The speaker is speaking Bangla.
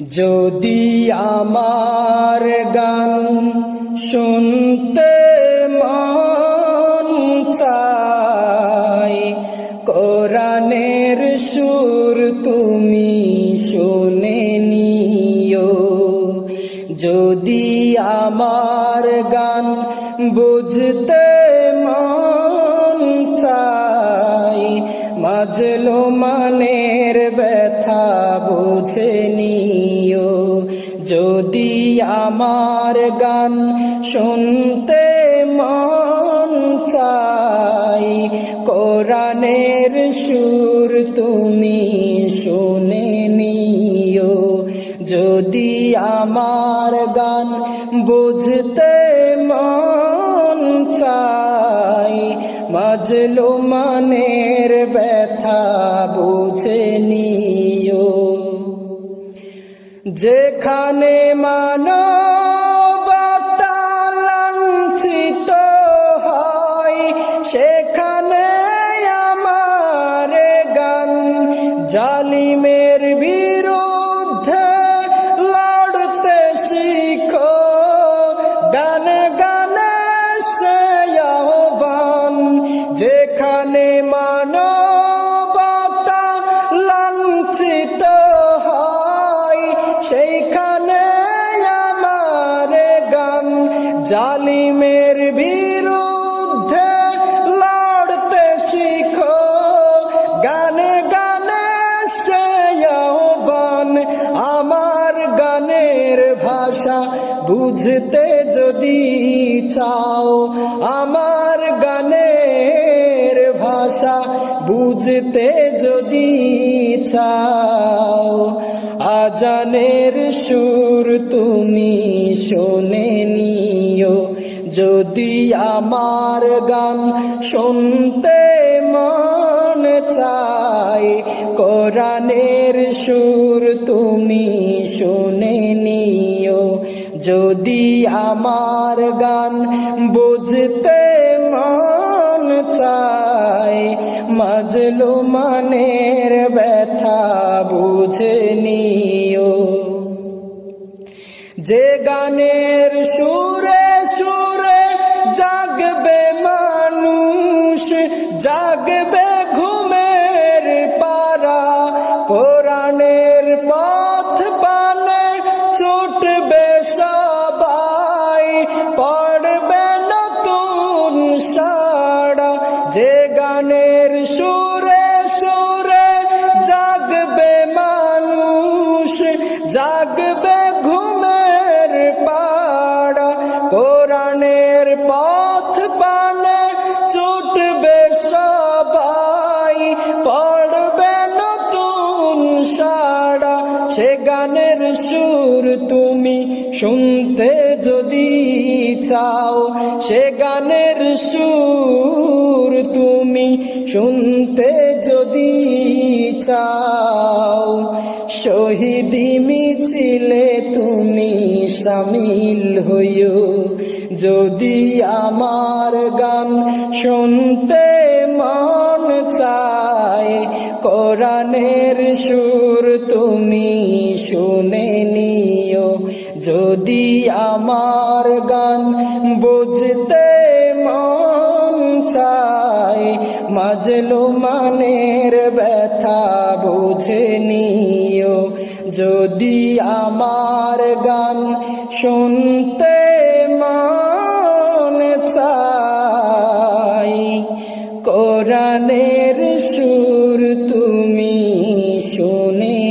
যদি আমার গান শুনতে মন চায়, কোরআনের সুর তুমি শুনে নিও। যদি আমার গান বুঝতে মন চাই মাজলো মানের ব্যথা বুঝে যদি আমার গান শুনতে মন চাই কোরআনের সুর তুমি শুনে নিও। যদি আমার গান বুঝতে মন চাই মাজলো মানের ব্যথা বুঝে নিও। যেখানে মানবতা লাঞ্ছিত হয় সেখানে আমার গান জালিমের বিরুদ্ধে বুঝতে যদি চাও আমার গানের ভাষা, বুঝতে যদি চাও আজানের সুর তুমি শোনে নিও। যদি আমার গান শুনতে মন চাই কোরআনের সুর তুমি শুনে নিও। যদি আমার গান বুঝতে মন চাই মাজলু মানের ব্যথা বুঝে নিও। যে গানের সুরে সুরে জাগবে মানুষ, জাগবে ঘুমের পারা কোরআনের পথ কোরআনের পথ পানে ছুটবে সবাই, পড়বে নতুন সাড়া। সে গানের সুর তুমি শুনতে যদি চাও, সে গানের সুর তুমি শুনতে যদি চাও। শহীদি মিছিলে সামিল হইও। যদি আমার গান শুনতে মন চায়, কোরআনের সুর তুমি শুনে নিও। যদি আমার গান বুঝতে মন চায় মাজলো যদি আমার গান শুনতে মন চাই কোরআনের সুর তুমি শুনে